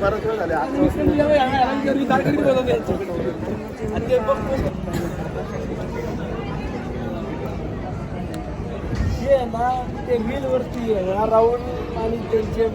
बरंच वेळ झाले. हे आहे ना ते मिल वरती राहुल आणि त्यांचे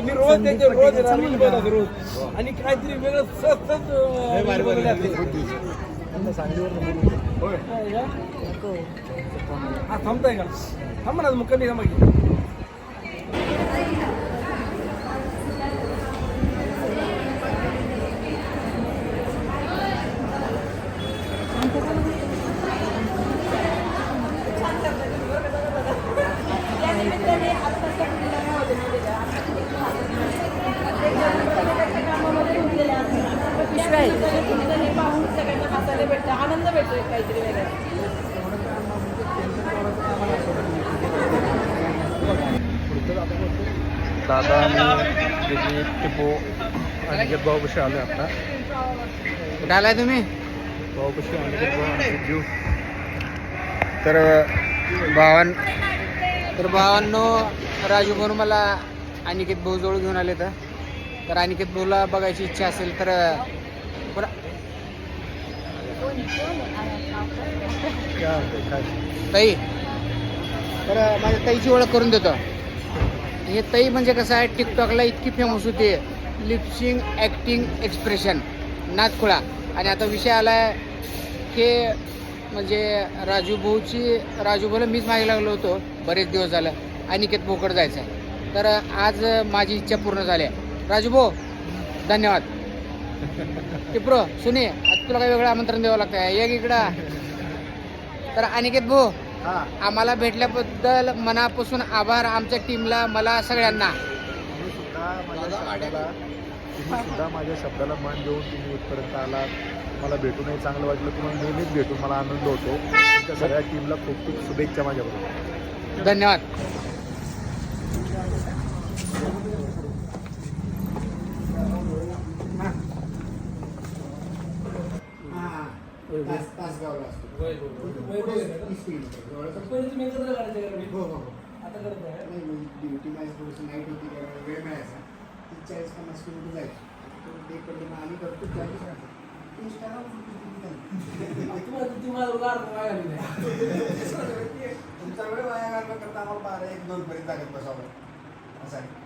मी रोज त्यांचे रोज रोज. आणि काहीतरी वेगळं सतत हा थांबताय का? थांबा ना मग कमी थांबा काहीतरी दादा आणि त्याची टिपो अनिकेत भाऊ कसे आले आता. कुठे आलाय तुम्ही? भाऊ कसे अनिकेत भाऊ अनिकेत घेऊ तर भावान तर भावांनो राजू भाऊ मला अनिकेत भाऊ जवळ घेऊन आले तर अनिकेत भाऊला बघायची इच्छा असेल तर काय म्हणते, काय ताई. तर माझ्या ताईची ओळख करून देतो. हे ताई म्हणजे कसं आहे टिकटॉकला इतकी फेमस होते लिपसिंग ॲक्टिंग एक्सप्रेशन नाचखुळा आणि आता विषय आला आहे की म्हणजे राजू भाऊची राजू भाऊला मीच मागे लागलो होतो बरेच दिवस झालं अनिकेत भोकड जायचं आहे तर आज माझी इच्छा पूर्ण झाली आहे. राजू भाऊ धन्यवाद. टिप्रो सुने तुला काही वेगळं आमंत्रण द्यावं लागतं एक इकडं. तर अनिकेत भाऊ हा. आम्हाला भेटल्याबद्दल मनापासून आभार आमच्या टीमला मला सगळ्यांना. तुम्ही सुद्धा माझ्या शब्दाला तुम्ही सुद्धा माझ्या शब्दाला मान देऊन तुम्ही इथपर्यंत आलात. मला भेटूनही चांगलं वाटलं तुम्हाला नेहमीच भेटून मला आनंद होतो. तुमच्या सगळ्या टीमला खूप खूप शुभेच्छा माझ्याबरोबर. धन्यवाद. पहिले तुम्ही एकत्र काढायचे का रवी? आता करत आहे. ड्युटी माझी थोडीशी नाईट होती त्यामुळे वेळ मिळायचा. तीस चाळीस पन्नास किलोमीटर जायचं. ते कडे मग आम्ही करतो त्यावेळेस इंस्टाग्राम तुम्हाला तुम्हाला रोग अर्थ वाया घालू नये. तुमचा वेळ वाया घालवा करता आम्हाला बारा एक दोन पर्यंत लागत बसावं. असं आहे.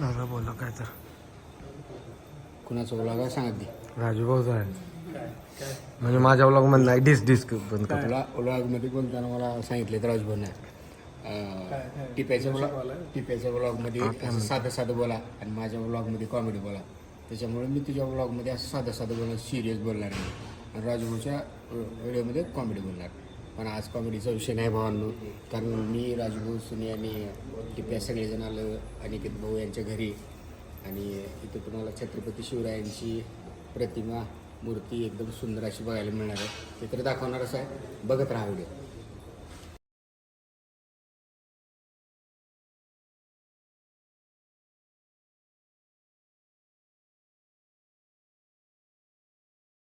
दादा बोला काय तर. कुणाचं बोला काय सांगत दे राजू आहे म्हणजे माझ्या ब्लॉगमध्ये नाही डिस डिस्क बंद कर तुला व्लॉगमध्ये बोलताना मला सांगितले तर राजू भाऊने टिप्याच्या ब्लॉग टिप्याच्या ब्लॉगमध्ये असं साधं साधं बोला आणि माझ्या ब्लॉगमध्ये कॉमेडी बोला. त्याच्यामुळे मी तुझ्या ब्लॉगमध्ये असं साधं साधं बोलणार सिरियस बोलणार नाही. आणि राजूभाऊच्या व्हिडिओमध्ये कॉमेडी बोलणार. पण आज कॉमेडीचा विषय नाही भावांनो. कारण मी राजूभाऊ सुनी आणि टिप्या सगळेजण आलं अनिकेत भाऊ यांच्या घरी आणि इथं तुम्हाला छत्रपती शिवरायांची प्रतिमा मूर्ती एकदम सुंदर अशी बघायला मिळणार आहे. ते तर दाखवणारच आहे. बघत राहा व्हिडिओ.